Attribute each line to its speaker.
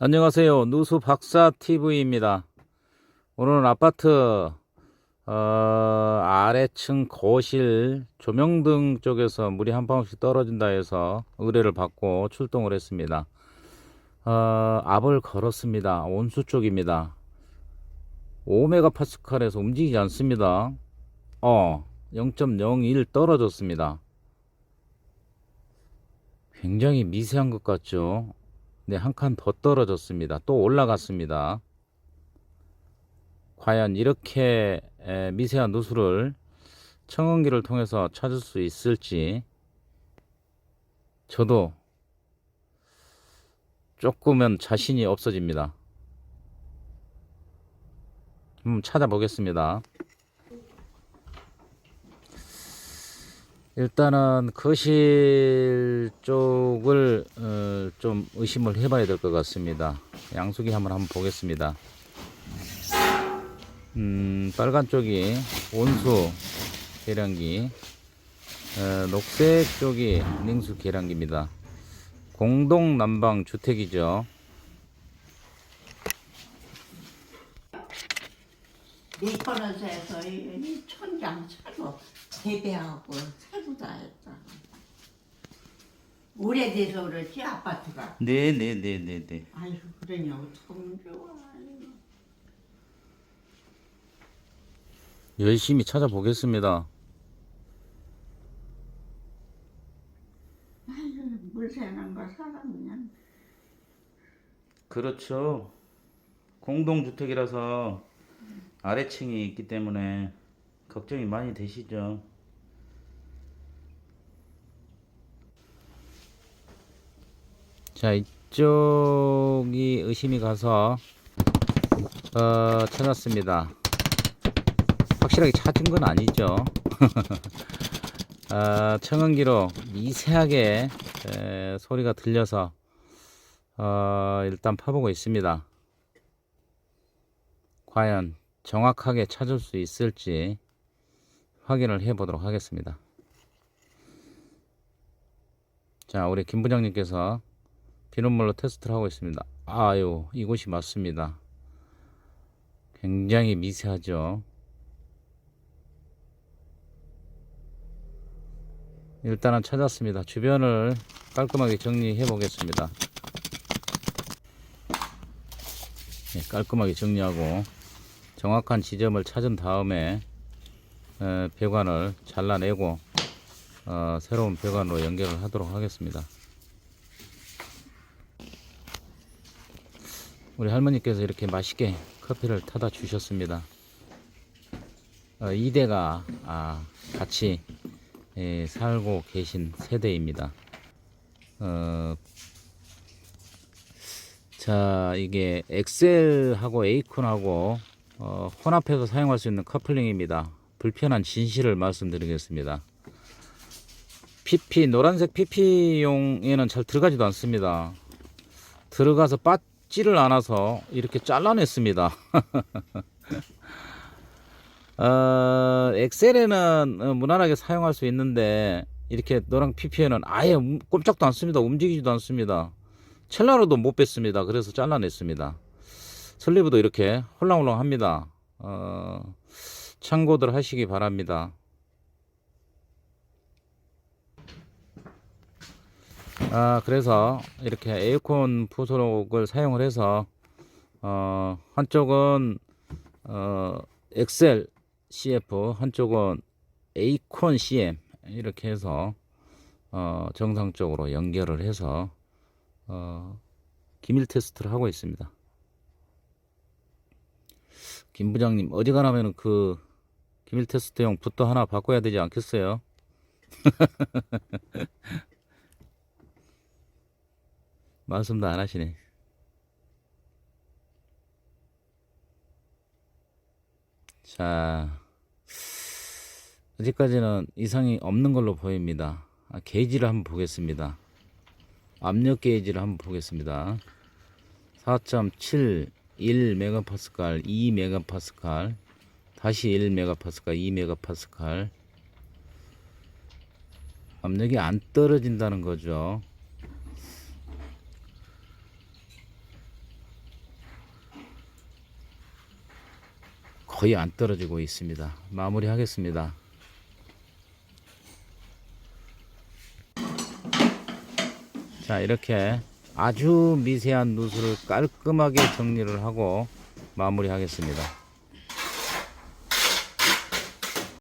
Speaker 1: 안녕하세요. 누수 박사 TV입니다. 오늘은 아파트 어, 아래층 거실 조명등 쪽에서 물이 한 방울씩 떨어진다 해서 의뢰를 받고 출동을 했습니다. 어, 압을 걸었습니다. 온수 쪽입니다. 5메가파스칼에서 움직이지 않습니다. 어, 0.01 떨어졌습니다. 굉장히 미세한 것 같죠? 네, 한 칸 더 떨어졌습니다. 또 올라갔습니다. 과연 이렇게 에, 미세한 누수를 청원기를 통해서 찾을 수 있을지 저도 조금은 자신이 없어집니다. 한번 찾아보겠습니다. 일단은 거실 쪽을 어, 좀 의심을 해봐야 될 것 같습니다. 양수기 한번 한번 보겠습니다. 음, 빨간 쪽이 온수 계량기, 어, 녹색 쪽이 냉수 계량기입니다. 공동 난방 주택이죠.
Speaker 2: 미끄러져서 이 천장 차고 대대하고 차고 다 했다. 오래돼서 그렇지 아파트가.
Speaker 1: 네, 네, 네, 네, 네.
Speaker 2: 아이고 그러냐 어떡하면 좋아.
Speaker 1: 열심히 찾아보겠습니다.
Speaker 2: 아이고 물 새는 거 사람이냐.
Speaker 1: 그렇죠. 공동주택이라서 아래층이 있기 때문에 걱정이 많이 되시죠. 자, 이쪽이 의심이 가서 어, 찾았습니다. 확실하게 찾은 건 아니죠. 어, 청원기로 미세하게 에, 소리가 들려서 어, 일단 파보고 있습니다. 과연 정확하게 찾을 수 있을지 확인을 해 보도록 하겠습니다. 자, 우리 김 부장님께서 비눗물로 테스트를 하고 있습니다. 아유, 이곳이 맞습니다. 굉장히 미세하죠. 일단은 찾았습니다. 주변을 깔끔하게 정리해 보겠습니다. 네, 깔끔하게 정리하고 정확한 지점을 찾은 다음에 에, 배관을 잘라내고 어, 새로운 배관으로 연결을 하도록 하겠습니다. 우리 할머니께서 이렇게 맛있게 커피를 타다 주셨습니다. 어, 이대가 아, 같이 예, 살고 계신 세대입니다. 어, 자, 이게 엑셀하고 에이콘하고 어, 혼합해서 사용할 수 있는 커플링입니다. 불편한 진실을 말씀드리겠습니다. PP 노란색 PP용에는 잘 들어가지도 않습니다. 들어가서 빠지를 않아서 이렇게 잘라냈습니다. 어, 엑셀에는 어, 무난하게 사용할 수 있는데 이렇게 노랑 PP에는 아예 움- 꼼짝도 않습니다. 움직이지도 않습니다. 첼라로도 못 뺐습니다. 그래서 잘라냈습니다. 슬리브도 이렇게 홀랑홀랑 합니다. 어, 참고들 하시기 바랍니다. 아, 그래서 이렇게 에어컨 부속을 사용을 해서 어, 한쪽은 어, 엑셀 CF, 한쪽은 에이콘 CM 이렇게 해서 어, 정상적으로 연결을 해서 어, 기밀 테스트를 하고 있습니다. 김 부장님 어지간하면 그 기밀 테스트용 붓도 하나 바꿔야 되지 않겠어요? 말씀도 안 하시네. 자, 아직까지는 이상이 없는 걸로 보입니다. 아, 게이지를 한번 보겠습니다. 압력 게이지를 한번 보겠습니다. 1 메가파스칼, 2 메가파스칼, 다시 1 메가파스칼, 2 메가파스칼. 압력이 안 떨어진다는 거죠. 거의 안 떨어지고 있습니다. 마무리하겠습니다. 자, 이렇게 아주 미세한 누수를 깔끔하게 정리를 하고 마무리하겠습니다.